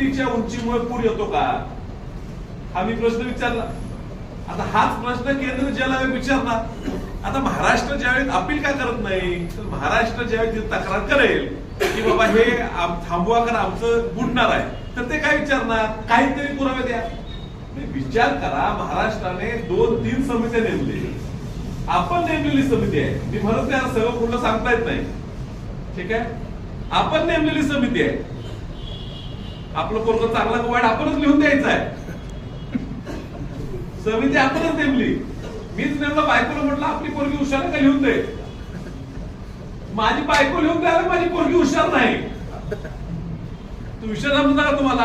आलमट्टीच्या उंचीमुळे पूर येतो का? हा मी प्रश्न विचारला. आता हाच प्रश्न केंद्र ज्याला विचारला विचारणार आता महाराष्ट्र ज्यावेळी अपील का करत नाही तर महाराष्ट्र ज्यावेळी तक्रार करेल की बाबा हे थांबवा कारण आमचं बुडणार आहे तर ते काय विचारणार? काहीतरी पुरावे द्या. विचार करा महाराष्ट्राने दोन तीन समित्या नेमले. आपण नेमलेली समिती आहे. मी म्हणत नाही आता सगळं पूर्ण सांगता येत नाही. ठीक आहे? आपण नेमलेली समिती आहे. आपलं पोरग चांगला वाईट आपणच लिहून द्यायचं आहे समिती आपणच नेमली. मीच नेमलं बायकोला म्हटलं आपली पोरगी हुशार का लिहून दे. माझी बायको लिहून द्यायला माझी पोरगी हुशार नाही. तू विषय समजला का तुम्हाला?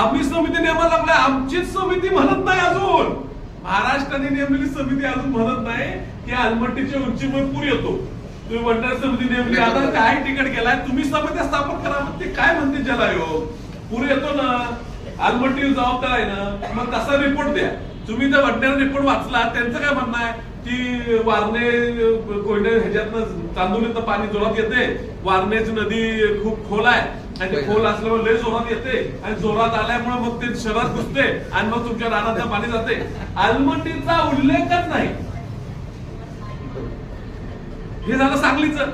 आम्ही समिती नेमायला लागलाय. आमचीच समिती म्हणत नाही अजून. महाराष्ट्राने नेमलेली समिती अजून म्हणत नाही की अलमट्टीच्या उंचीमुळे पूर येतो. तुम्ही म्हणणार समिती नेमली. आता काय तिकट केलाय तुम्ही समित्या स्थापन करा. ते काय म्हणते जलायोग पुरे येतो ना आलमट्टी जबाबदार आहे ना मग तसा रिपोर्ट द्या. तुम्ही जर वडनेर रिपोर्ट वाचला त्यांचं काय म्हणणं आहे? की वारणे कोयडे ह्याच्यातनं चांदोलीतनं पाणी जोरात येते वारणेची नदी खूप खोल आहे. आणि ते खोल असल्यामुळे लय जोरात येते आणि जोरात आल्यामुळे मग ते शहरात घुसते आणि मग तुमच्या रानात पाणी जाते आलमट्टीचा उल्लेखच नाही. हे झालं सांगलीचं.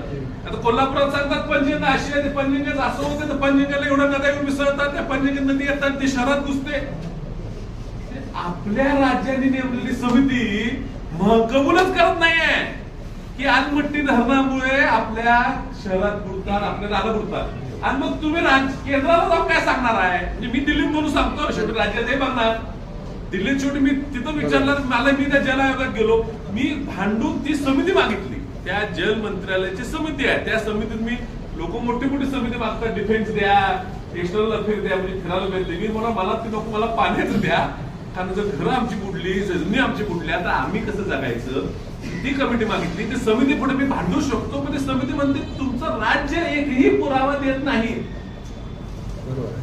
आता कोल्हापुरात सांगतात पणजी अशी आहे ते असं होते तर पंचगंगेला एवढ्या नद्या येऊन मिसळतात त्या पंचगंगा नदी येतात ती शहरात घुसते. आपल्या राज्याने नेमलेली समिती म- कबूलच करत नाहीये. की आलमट्टी धरणामुळे आपल्या शहरात बुडतात आपल्या आलं बुडतात. आणि मग तुम्ही राज- केंद्राला जाऊन काय सांगणार आहे? म्हणजे मी दिल्लीत म्हणून सांगतो शेवटी राज्यात हे बघणार. दिल्लीत शेवटी मी तिथं विचारलं मला मी त्या जल आयोगात गेलो. मी भांडून ती समिती मागितली. त्या जल मंत्रालयाची समिती आहे. त्या समितीत मी लोक मोठी मोठी समिती मागतात. डिफेन्स द्या एक्सटर्नल अफेअर द्या म्हणजे फिरायला मिळते मी मला मला ते नको मला पाण्याचं द्या. कारण जर घरं आमची बुडली जमिनी आमची बुडली तर आम्ही कसं जगायचं? ती कमिटी मागितली. ती समिती पुढे मी भांडू शकतो पण ती समिती म्हणते तुमचं राज्य एकही पुरावा देत नाही.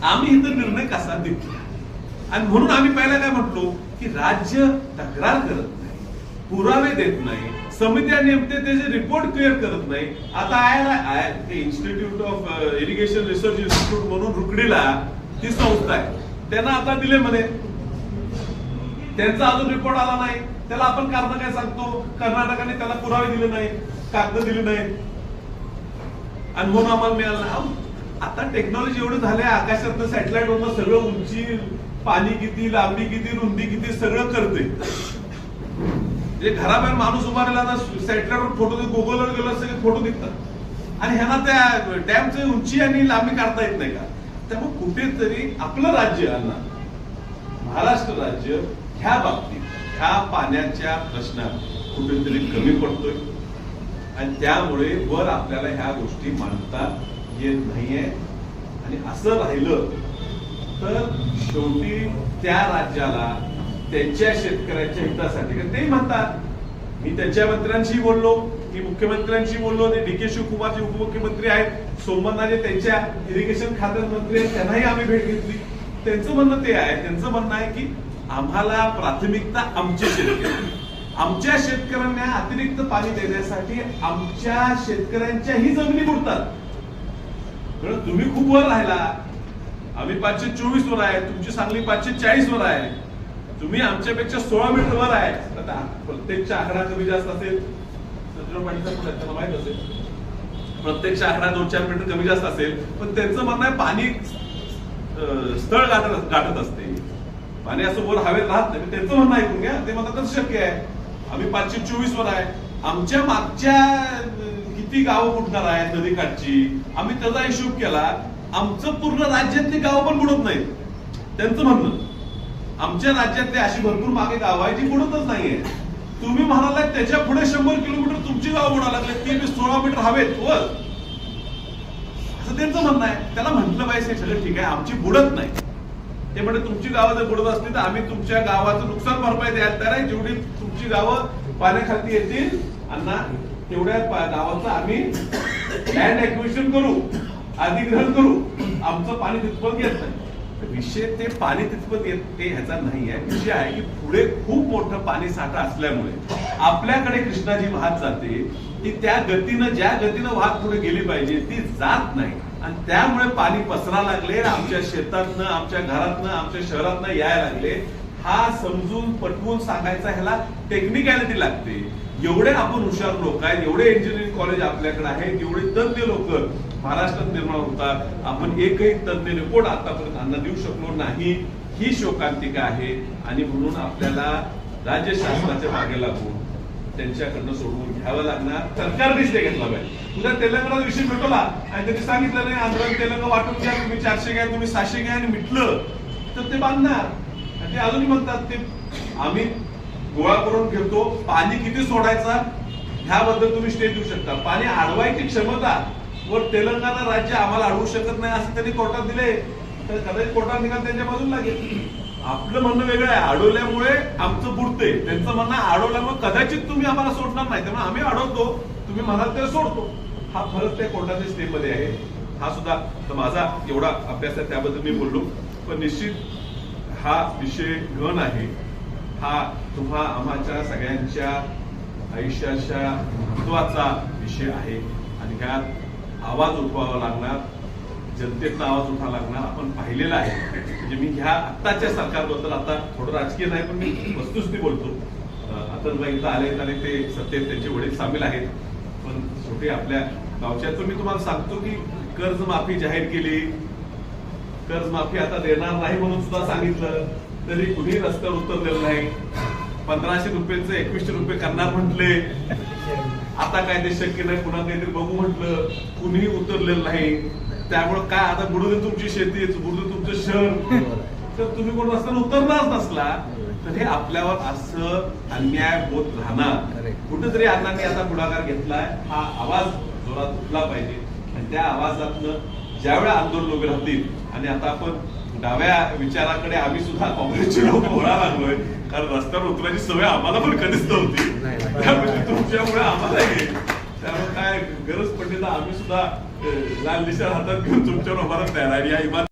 आम्ही इथं निर्णय कसा देतो आणि म्हणून आम्ही पहिला काय म्हटलो की राज्य तक्रार करत नाही पुरावे देत नाही समित्या नेमते त्याचे रिपोर्ट क्लिअर करत नाही आता आय ते institute of irrigation research institute म्हणून रुकडीला ती संस्था आहे. त्यांना आता दिले म्हणे. त्यांचा अजून रिपोर्ट आला नाही. त्याला आपण कारण काय सांगतो? कर्नाटकाने त्याला पुरावे दिले नाही कागद दिले नाही. आणि म्हणून आम्हाला मिळालं आता टेक्नॉलॉजी एवढं झालंय आकाशात सॅटेलाइट वरनं सगळं उंची पाणी किती लांबी किती रुंदी किती सगळं करते म्हणजे घराबाहेर माणूस उभा राहिला सॅटेलाइटवर फोटो गुगलवर गेलो सगळे फोटो दिसतात आणि ह्यांना त्या डॅमची उंची आणि लांबी काढता येत नाही का? त्यामुळे कुठेतरी आपलं राज्य अण्णा महाराष्ट्र राज्य ह्या बाबतीत ह्या पाण्याच्या प्रश्नात कुठेतरी कमी पडतोय. आणि त्यामुळे वर आपल्याला ह्या गोष्टी मांडता येत नाहीये. आणि असं राहिलं तर शेवटी त्या राज्याला त्यांच्या शेतकऱ्यांच्या हितासाठी. कारण ते म्हणतात मी त्यांच्या मंत्र्यांशी बोललो मी मुख्यमंत्र्यांशी बोललो ते डी के शिवकुमार जे उपमुख्यमंत्री आहेत सोमनाने त्यांच्या इरिगेशन खात्यात मंत्री आहेत त्यांनाही आम्ही भेट घेतली. त्यांचं म्हणणं ते आहे त्यांचं म्हणणं आहे की आम्हाला प्राथमिकता आमचे शेतकरी आमच्या शेतकऱ्यांना अतिरिक्त पाणी देण्यासाठी आमच्या शेतकऱ्यांच्याही जमिनी बुडतात. तुम्ही खूप वर राहिला. आम्ही पाचशे चोवीस वर आहे तुमची सांगली पाचशे चाळीस वर आहे. तुम्ही आमच्यापेक्षा सोळा मीटर वर आहे. आता प्रत्येकच्या आकडा कमी जास्त असेल सचिन माहीत असेल. प्रत्येकच्या आकडा दोन चार मीटर कमी जास्त असेल पण त्यांचं म्हणणं आहे पाणी स्थळ गाठत गाठत असते. पाणी असं वर हवेत राहत नाही त्यांचं म्हणणं ऐकून घ्या. ते म्हणतात "तसं शक्य आहे. आम्ही पाचशे चोवीस वर आहे. आमच्या मागच्या किती गावं बुडणार आहेत नदीकाठची आम्ही त्याचा हिशोब केला. आमचं पूर्ण राज्यातली गावं पण बुडत नाहीत. त्यांचं म्हणणं. आमच्या राज्यातले अशी भरपूर मागे गाव आहे जी बुडतच नाहीये. तुम्ही म्हणाला त्याच्या पुढे शंभर किलोमीटर तुमची गाव बुडा लागले ते मी सोळा मीटर हवेत वर असं त्यांचं म्हणणं आहे. त्याला म्हटलं पाहिजे सगळं ठीक आहे आमची बुडत नाही. ते म्हणजे तुमची गावं जर बुडत असतील तर आम्ही तुमच्या गावाचं नुकसान भरपाई द्यायला तयार आहे. जेवढी तुमची गावं पाण्याखाली येतील अन्ना तेवढ्या गावाचं आम्ही लँड ऍक्विशन करू अधिग्रहण करू. आमचं पाणी तिथपर्यंत येत नाही. विषय ते पाणी तिथपत येत ते ह्याचा नाही आहे विषय आहे की पुढे खूप मोठं पाणी साठा असल्यामुळे आपल्याकडे कृष्णाजी वाहत जाते की त्या गतीनं ज्या गतीनं वाहत पुढे गेली पाहिजे ती जात नाही. आणि त्यामुळे पाणी पसरा लागले आमच्या शेतातनं आमच्या घरातनं आमच्या शहरातनं यायला लागले. हा समजून पटवून सांगायचा ह्याला टेक्निकॅलिटी लागते. एवढे आपण हुशार लोक आहेत एवढे इंजिनिअरिंग कॉलेज आपल्याकडे आहेत एवढे तज्ञ लोक महाराष्ट्रात निर्माण होतात. आपण एकही तज्ञ रिपोर्ट आतापर्यंत त्यांना देऊ शकलो नाही. ही शोकांतिका आहे. आणि म्हणून आपल्याला राज्य शासनाच्या मागे लागून त्यांच्याकडनं सोडवून घ्यावं लागणार. सरकारने ते घेतला पाहिजे. तुझ्या तेलंगणा विषय मिटवला आणि त्यांनी सांगितलं नाही आंध्र तेलंगणा वाटून घ्या तुम्ही चारशे घ्या तुम्ही सहाशे घ्या आणि मिटलं. तर ते बांधणार. आणि ते अजूनही म्हणतात ते आम्ही गोळा करून ठेवतो पाणी किती सोडायचा? ह्याबद्दल तुम्ही स्टे देऊ शकता. पाणी अडवायची क्षमता व तेलंगणा राज्य आम्हाला अडवू शकत नाही असं त्यांनी कोर्टात दिले. तर कदाचित कोर्टात निकाल त्यांच्या बाजूला लागेल. आपलं म्हणणं वेगळं आहे. अडवल्यामुळे आमचं बुडते त्यांचं म्हणणं अडवल्यामुळे कदाचित तुम्ही आम्हाला सोडणार नाही. त्यामुळे आम्ही अडवतो. तुम्ही म्हणाल तर सोडतो. हा फरक त्या कोर्टाच्या स्टे मध्ये आहे. हा सुद्धा तर माझा एवढा अभ्यास आहे. त्याबद्दल मी बोललो. पण निश्चित हा विषय घन आहे. हा तुम्हा आम्हाच्या सगळ्यांच्या आयुष्याच्या महत्त्वाचा विषय आहे. आणि ह्यात आवाज उठवावा लागणार जनतेचा आवाज उठावा लागणार आपण पाहिलेला आहे. म्हणजे मी ह्या आत्ताच्या सरकारबद्दल आता थोडं राजकीय नाही पण मी वस्तुस्थिती बोलतो. आता आले आणि ते सत्तेत त्यांचे वडील सामील आहेत. पण शेवटी आपल्या गावच्या तर मी तुम्हाला सांगतो की कर्जमाफी जाहीर केली. कर्जमाफी आता देणार नाही म्हणून सुद्धा सांगितलं. तरी कुणी रस्त्यावर उतरलेलं नाही. पंधराशे रुपयाचं एकवीसशे रुपये करणार म्हटले. आता काय ते शक्य नाही पुन्हा काहीतरी बघू म्हटलं. कुणीही उतरलेलं नाही. त्यामुळे काय आता बुडून तुमची शेती बुडून तुमचं शहर. तर तुम्ही कोण रस्त्यावर उतरणार नसला तर हे आपल्यावर असं अन्याय होत राहणार. कुठेतरी अण्णांनी आता पुढाकार घेतलाय. हा आवाज जोरात उठला पाहिजे. आणि त्या आवाजातनं ज्यावेळा आंदोलन उभे राहतील आणि आता आपण डाव्या विचाराकडे आम्ही सुद्धा काँग्रेसचे लोक वळा लागलोय. कारण रस्त्यावर उतरायची सवय आम्हाला पण कधीच नव्हती. त्यामुळे तुमच्यामुळे आम्हाला त्यामुळे काय गरज पडली तर आम्ही सुद्धा लाल निशाण हातात घेऊन तुमच्यावर उभारत तयार या इमारत